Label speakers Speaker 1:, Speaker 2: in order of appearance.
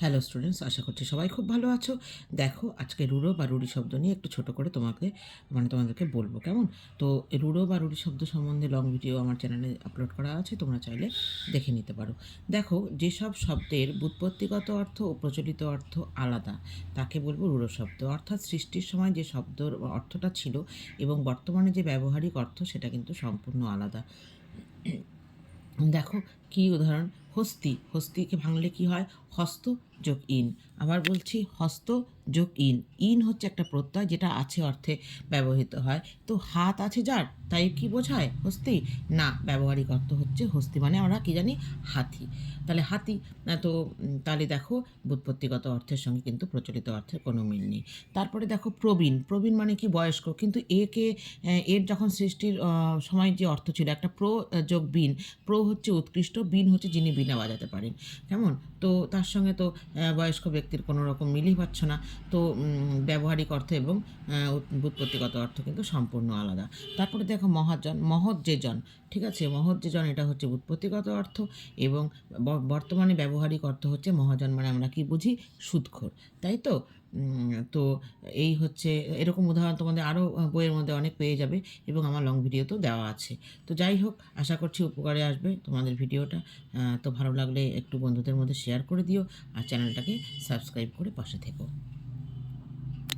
Speaker 1: Hello students আশা করছি সবাই খুব ভালো আছো। দেখো, আজকে রুড়ো বা রুড়ি শব্দ নিয়ে একটু ছোট করে তোমাকে মানে তোমাদেরকে বলব, কেমন? তো রুড়ো বা রুড়ি শব্দ সম্বন্ধে লং ভিডিও আমার চ্যানেলে আপলোড করা আছে, তোমরা চাইলে দেখে নিতে পারো। দেখো, যেসব শব্দের বুৎপত্তিগত অর্থ ও প্রচলিত অর্থ আলাদা, তাকে বলব রুড়ো শব্দ। অর্থাৎ সৃষ্টির সময় যে শব্দর অর্থটা ছিল এবং বর্তমানে যে ব্যবহারিক অর্থ, সেটা কিন্তু সম্পূর্ণ আলাদা। দেখো, কি উদাহরণ? হস্তি হস্তিকে ভাঙলে কি হয়? হস্ত যোগ ইন। আবার বলছি হস্ত যোগ ইন। ইন হচ্ছে একটা প্রত্যয় যেটা আছে অর্থে ব্যবহৃত হয়। তো হাত আছে যার, তাই কি বোঝায়? হস্তি? না, ব্যবহারিক অর্থ হচ্ছে হস্তি মানে আমরা কি জানি? হাতি। তাহলে হাতি, না তো তাহলে দেখো বুৎপত্তিগত অর্থের সঙ্গে কিন্তু প্রচলিত অর্থের কোনো মিল নেই। তারপরে দেখো প্রবীণ। প্রবীণ মানে কি? বয়স্ক। কিন্তু একে এর যখন সৃষ্টির সময় যে অর্থ ছিল, একটা প্র যোগ বিন। প্রো হচ্ছে উৎকৃষ্ট, বিন হচ্ছে যিনি বিনা বাজাতে পারেন। কেমন? তো তার সঙ্গে তো বয়স্ক ব্যক্তির কোনো রকম মিলই পাচ্ছ না। তো ব্যবহারিক অর্থ এবং উৎপত্তিগত অর্থ কিন্তু সম্পূর্ণ আলাদা। তারপরে দেখো মহাজন মহৎ যে জন ঠিক আছে? মহৎ যে জন এটা হচ্ছে উৎপত্তিগত অর্থ এবং বর্তমানে ব্যবহারিক অর্থ হচ্ছে মহাজন মানে আমরা কি বুঝি? সুদখোর। তাই তো? তো এই হচ্ছে, এরকম উদাহরণ তোমাদের আরও বইয়ের মধ্যে অনেক পেয়ে যাবে এবং আমার লং ভিডিওতেও দেওয়া আছে। তো যাই হোক, আশা করছি উপকারে আসবে তোমাদের ভিডিওটা। তো ভালো লাগলে একটু বন্ধুদের মধ্যে শেয়ার করে দিও আর চ্যানেলটাকে সাবস্ক্রাইব করে পাশে থেকো।